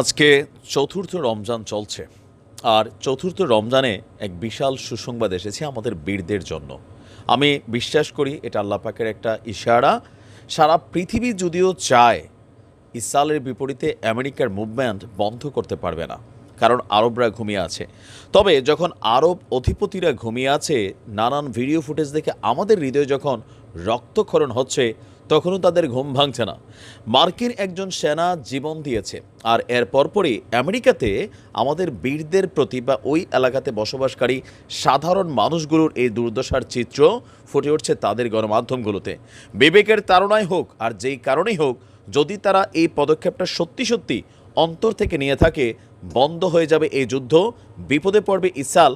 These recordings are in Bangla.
আজকে চতুর্থ রমজান চলছে। আর চতুর্থ রমজানে এক বিশাল সুসংবাদ এসেছে আমাদের বীরদের জন্য। আমি বিশ্বাস করি এটা আল্লাহ পাকের একটা ইশারা। সারা পৃথিবী যদিও চায় ইসরায়েলের বিপরীতে আমেরিকার মুভমেন্ট বন্ধ করতে পারবে না, কারণ আরবরা ঘুমিয়ে আছে। তবে যখন আরব অধিপতিরা ঘুমিয়ে আছে, নানান ভিডিও ফুটেজ দেখে আমাদের হৃদয় যখন রক্তক্ষরণ হচ্ছে তখনও তাদের ঘুম ভাঙছে না। মার্কিন একজন সেনা জীবন দিয়েছে আর এর পরপরই আমেরিকাতে আমাদের বীরদের প্রতি বা ওই এলাকাতে বসবাসকারী সাধারণ মানুষগুলোর এই দুর্দশার চিত্র ফুটে উঠছে তাদের গণমাধ্যমগুলোতে। বিবেকের তাড়নায় হোক আর যেই কারণেই হোক, যদি তারা এই পদক্ষেপটা সত্যি সত্যি অন্তর থেকে নিয়ে থাকে, বন্ধ হয়ে যাবে এই যুদ্ধ, বিপদে পড়বে ইসাল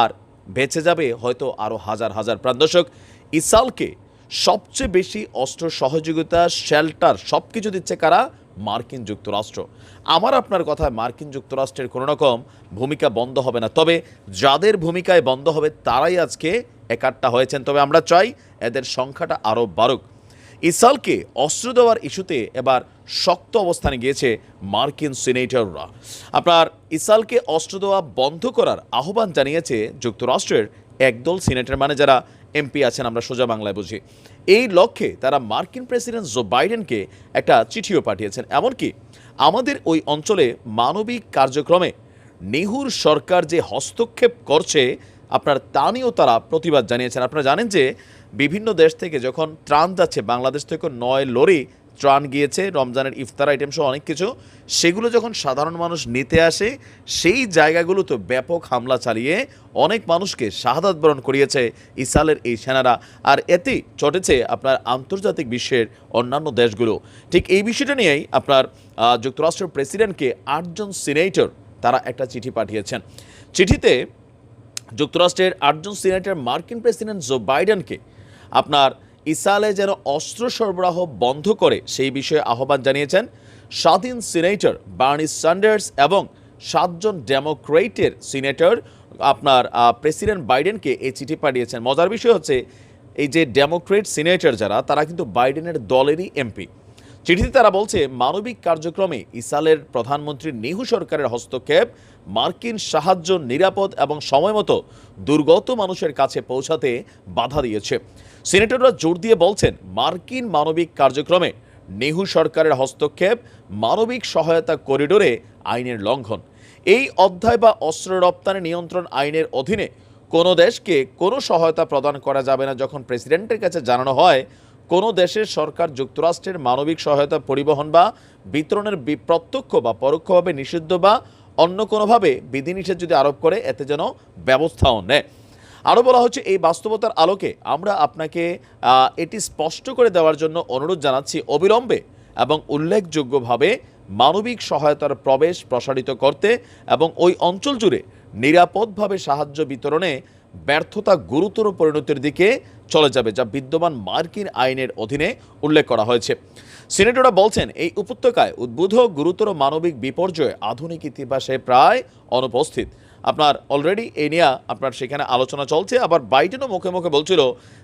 আর বেঁচে যাবে হয়তো আরও হাজার হাজার প্রাণ দর্শক ইসালকে সবচেয়ে বেশি অস্ত্র সহযোগিতা শেল্টার সব কিছু দিচ্ছে কারা? মার্কিন যুক্তরাষ্ট্র। আমার আপনার কথায় মার্কিন যুক্তরাষ্ট্রের কোনো রকম ভূমিকা বন্ধ হবে না। তবে যাদের ভূমিকায় বন্ধ হবে, তারাই আজকে একাট্টা হয়েছেন। তবে আমরা চাই এদের সংখ্যাটা আরও বাড়ুক। ইসালকে অস্ত্র দেওয়ার ইস্যুতে এবার শক্ত অবস্থানে গিয়েছে মার্কিন সিনেটররা। আপনার ইসালকে অস্ত্র দেওয়া বন্ধ করার আহ্বান জানিয়েছে যুক্তরাষ্ট্রের একদল সিনেটর মানে যারা এমপি আছেন, আমরা সোজা বাংলায় বুঝি। এই লক্ষ্যে তারা মার্কিন প্রেসিডেন্ট জো বাইডেনকে একটা চিঠিও পাঠিয়েছেন। এমনকি আমাদের ওই অঞ্চলে মানবিক কার্যক্রমে নেহুর সরকার যে হস্তক্ষেপ করছে, আপনার তা নিয়েও তারা প্রতিবাদ জানিয়েছেন। আপনারা জানেন যে বিভিন্ন দেশ থেকে যখন ত্রাণ যাচ্ছে, বাংলাদেশ থেকে নয় লরি ত্রাণ গিয়েছে, রমজানের ইফতার আইটেম সহ অনেক কিছু। সেগুলো যখন সাধারণ মানুষ নিতে আসে, সেই জায়গাগুলোতে ব্যাপক হামলা চালিয়ে অনেক মানুষকে শাহাদাত বরণ করিয়েছে ইসালের এই সেনারা। আর এতেই চটেছে আপনার আন্তর্জাতিক বিশ্বের অন্যান্য দেশগুলো। ঠিক এই বিষয়টা নিয়েই আপনার যুক্তরাষ্ট্রের প্রেসিডেন্টকে আটজন সিনেটর তারা একটা চিঠি পাঠিয়েছেন। চিঠিতে যুক্তরাষ্ট্রের আটজন সিনেটর মার্কিন প্রেসিডেন্ট জো বাইডেনকে আপনার ইসরায়েলে যেন অস্ত্র সরবরাহ বন্ধ করে সেই বিষয়ে আহ্বান জানিয়েছেন স্বাধীন সিনেটর বার্নি স্যান্ডার্স এবং সাতজন ডেমোক্রেটের সিনেটর। আপনার প্রেসিডেন্ট বাইডেনকে এই চিঠি পাঠিয়েছেন। মজার বিষয় হচ্ছে, এই যে ডেমোক্রেট সিনেটর যারা, তারা কিন্তু বাইডেনের দলেরই এমপি। চিঠিতে তারা বলছে, মানবিক কার্যক্রমে ইসরায়েলের প্রধানমন্ত্রী নেহু সরকারের হস্তক্ষেপ, মার্কিন সাহায্য নিরাপদ এবং সময়মতো দুর্গত মানুষের কাছে পৌঁছাতে বাধা দিয়েছে। সিনেটররা জোর দিয়ে বলছেন, মার্কিন মানবিক কার্যক্রমে নেহু সরকারের হস্তক্ষেপ মানবিক সহায়তা করিডোরে আইনের লঙ্ঘন। এই অধ্যায় বা অস্ত্র রপ্তানি নিয়ন্ত্রণ আইনের অধীনে কোনো দেশকে কোনো সহায়তা প্রদান করা যাবে না যখন প্রেসিডেন্টের কাছে জানানো হয় কোনো দেশের সরকার যুক্তরাষ্ট্রের মানবিক সহায়তা পরিবহন বা বিতরণের প্রত্যক্ষ বা পরোক্ষভাবে নিষিদ্ধ বা অন্য কোনোভাবে বিধিনিষেধ যদি আরোপ করে, এতে যেন ব্যবস্থাও নেয়। আরও বলা হচ্ছে, এই বাস্তবতার আলোকে আমরা আপনাকে এটি স্পষ্ট করে দেওয়ার জন্য অনুরোধ জানাচ্ছি অবিলম্বে এবং উল্লেখযোগ্যভাবে মানবিক সহায়তার প্রবেশ প্রসারিত করতে এবং ওই অঞ্চল জুড়ে নিরাপদভাবে সাহায্য বিতরণে ব্যর্থতা গুরুতর পরিণতির দিকে চলে যাবে, যা বিদ্যমান মার্কিন আইনের অধীনে উল্লেখ করা হয়েছে। সিনেটররা বলছেন, এই উপত্যকায় উদ্বুধ গুরুতর মানবিক বিপর্যয় আধুনিক ইতিহাসে প্রায় অনুপস্থিত। আপনার অলরেডি এই নিয়ে আপনার সেখানে আলোচনা চলছে। আবার বাইডেনও মুখে মুখে বলছিল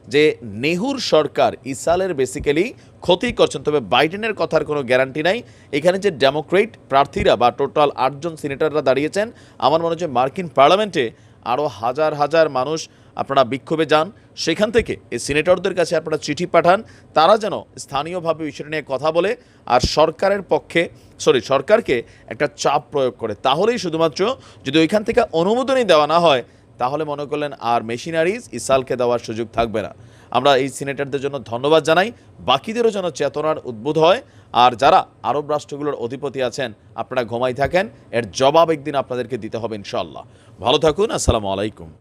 যে, নেহুর সরকার ইসরায়েলের বেসিক্যালি ক্ষতি করছেন। তবে বাইডেনের কথার কোনো গ্যারান্টি নাই। এখানে যে ডেমোক্রেট প্রার্থীরা বা টোটাল আটজন সিনেটররা দাঁড়িয়েছেন, আমার মনে হচ্ছে মার্কিন পার্লামেন্টে আরও হাজার হাজার মানুষ আপনারা বিক্ষোভে যান। সেখান থেকে এই সিনেটরদের কাছে আপনারা চিঠি পাঠান। তারা যেন স্থানীয়ভাবে বিষয়টা নিয়ে কথা বলে আর সরকারের পক্ষে, সরি, সরকারকে একটা চাপ প্রয়োগ করে। তাহলেই শুধুমাত্র যদি ওইখান থেকে অনুমোদনই দেওয়া না হয়, তাহলে মনে করলেন আর মেশিনারিজ ইসালকে দেওয়ার সুযোগ থাকবে না। আমরা এই সিনেটরদের জন্য ধন্যবাদ জানাই। বাকিদেরও যেন চেতনার উদ্বুদ্ধ হয়। আর যারা আরব রাষ্ট্রগুলোর অধিপতি আছেন, আপনারা ঘুমাই থাকেন। এর জবাব একদিন আপনাদেরকে দিতে হবে ইনশাল্লাহ ভালো থাকুন, আসসালামু আলাইকুম।